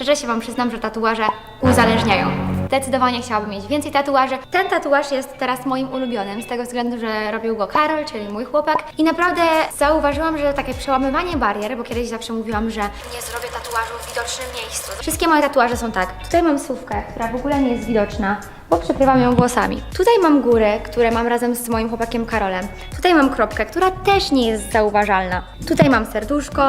Szczerze się Wam przyznam, że tatuaże uzależniają. Zdecydowanie chciałabym mieć więcej tatuaży. Ten tatuaż jest teraz moim ulubionym, z tego względu, że robił go Karol, czyli mój chłopak. I naprawdę zauważyłam, że takie przełamywanie barier, bo kiedyś zawsze mówiłam, że nie zrobię tatuażu w widocznym miejscu. Wszystkie moje tatuaże są tak. Tutaj mam słówkę, która w ogóle nie jest widoczna, bo przykrywam ją włosami. Tutaj mam góry, które mam razem z moim chłopakiem Karolem. Tutaj mam kropkę, która też nie jest zauważalna. Tutaj mam serduszko,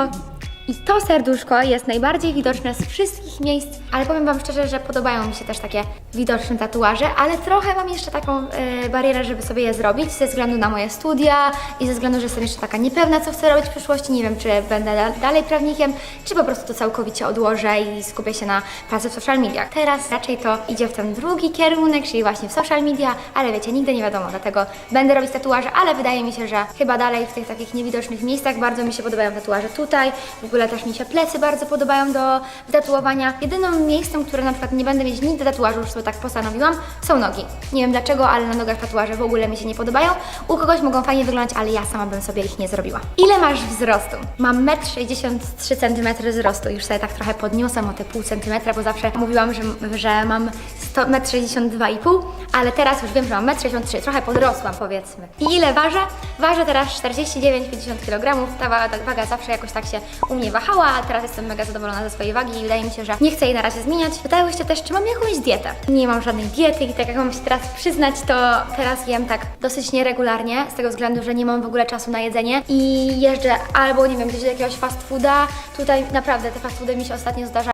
i to serduszko jest najbardziej widoczne z wszystkich miejsc, ale powiem Wam szczerze, że podobają mi się też takie widoczne tatuaże, ale trochę mam jeszcze taką e, barierę, żeby sobie je zrobić ze względu na moje studia i ze względu, że jestem jeszcze taka niepewna, co chcę robić w przyszłości. Nie wiem, czy będę da dalej prawnikiem, czy po prostu to całkowicie odłożę i skupię się na pracy w social mediach. Teraz raczej to idzie w ten drugi kierunek, czyli właśnie w social media, ale wiecie, nigdy nie wiadomo, dlatego będę robić tatuaże, ale wydaje mi się, że chyba dalej w tych takich niewidocznych miejscach bardzo mi się podobają tatuaże tutaj, w ogóle też mi się plecy bardzo podobają do tatuowania. Jedynym miejscem, które na przykład nie będę mieć nigdy tatuażu, już sobie tak postanowiłam, są nogi. Nie wiem dlaczego, ale na nogach tatuaże w ogóle mi się nie podobają. U kogoś mogą fajnie wyglądać, ale ja sama bym sobie ich nie zrobiła. Ile masz wzrostu? Mam 1,63 cm wzrostu. Już sobie tak trochę podniosłam o te pół centymetra, bo zawsze mówiłam, że, że mam 100 1,62,5 ale teraz już wiem, że mam 1,63 m. Trochę podrosłam powiedzmy. I ile ważę? Ważę teraz 49-50 kg. Ta waga, ta waga zawsze jakoś tak się u mnie wahała, a teraz jestem mega zadowolona ze swojej wagi i wydaje mi się, że nie chcę jej na razie zmieniać. Pytałyście też, czy mam jakąś dietę. Nie mam żadnej diety i tak jak mam się teraz przyznać, to teraz jem tak dosyć nieregularnie, z tego względu, że nie mam w ogóle czasu na jedzenie i jeżdżę albo, nie wiem, gdzieś do jakiegoś fast fooda. Tutaj naprawdę te fast foody mi się ostatnio zdarzają